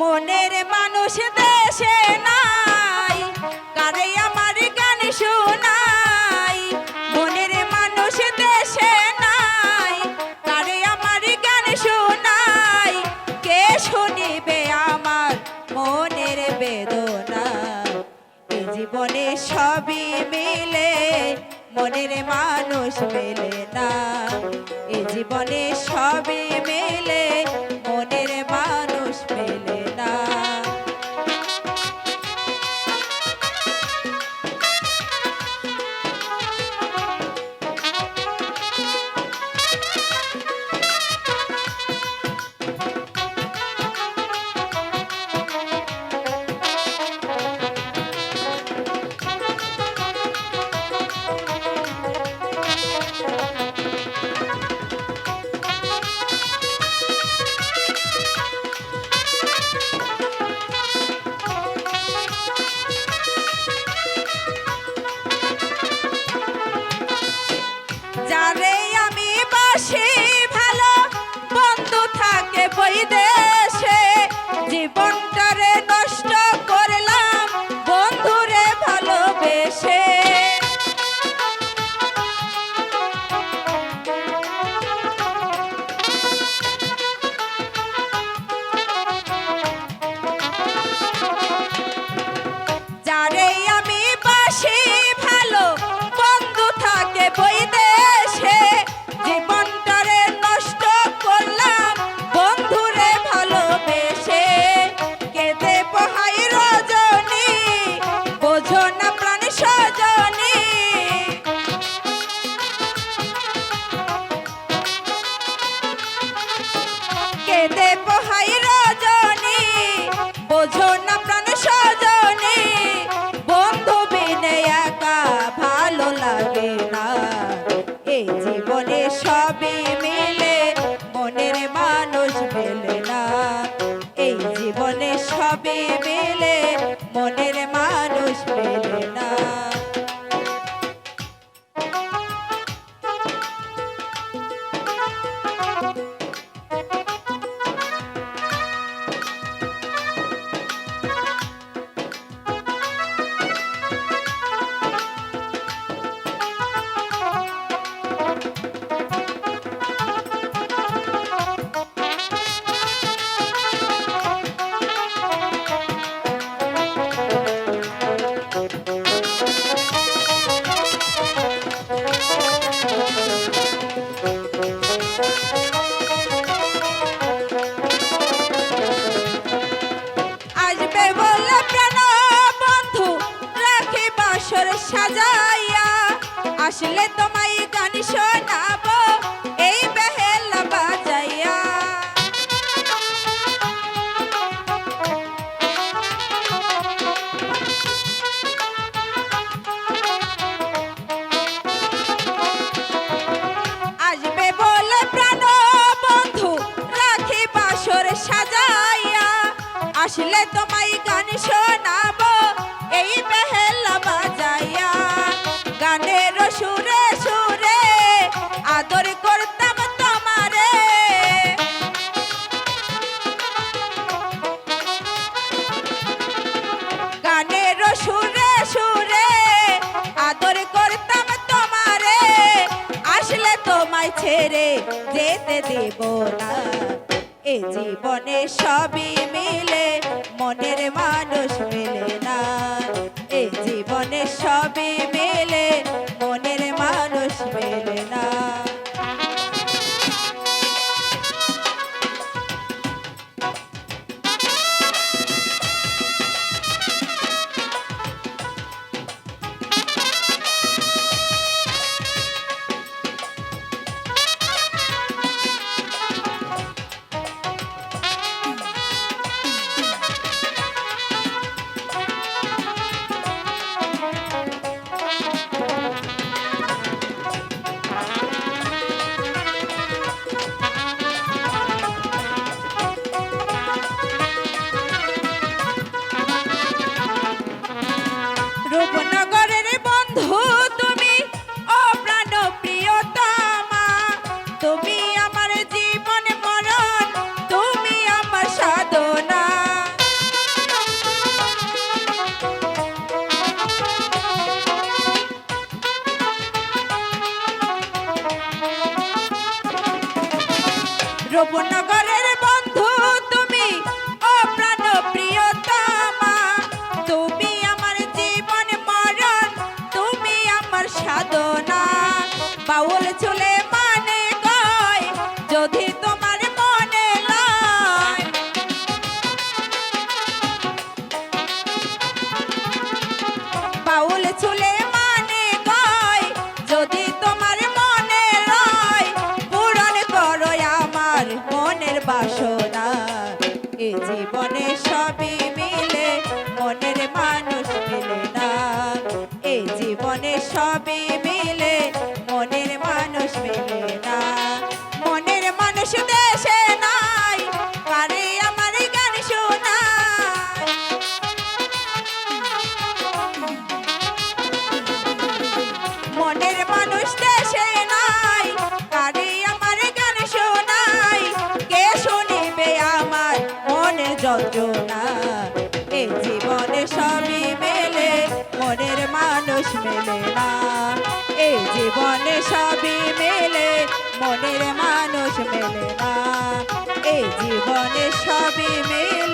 মনের মানুষ দেশে নাই কারে আমার গান শোনাই। মনের মানুষ দেশে নাই কারে আমার গান শোনাই। কে শুনিবে আমার মনের বেদনা? এই জীবনে সবই মিলে, মনের মানুষ মেলে না। এ জীবনে সবই মেলে মানুষ মেলে না। আসলে তোমায় গান শোনাবো, এই বেহেলা বাজাইয়া। আসবে বলে প্রাণ বন্ধু, রাখি বাসর সাজাইয়া। আসলে তোমায় গান শোনাবো, এই বেহেলা ছেড়ে যেতে দেব না। এ জীবনে সবই মিলে মনের মানুষ মেলে রূপনগরের বন্ধু তুমি অপ্রাণ প্রিয়তমা তুমি আমার জীবন মরণ তুমি আমার সাধনা। রূপনগর শেষ মেলে না। এই জীবনে সবই মেলে, মনের মানুষ মেলে না। এই জীবনে সবই মেলে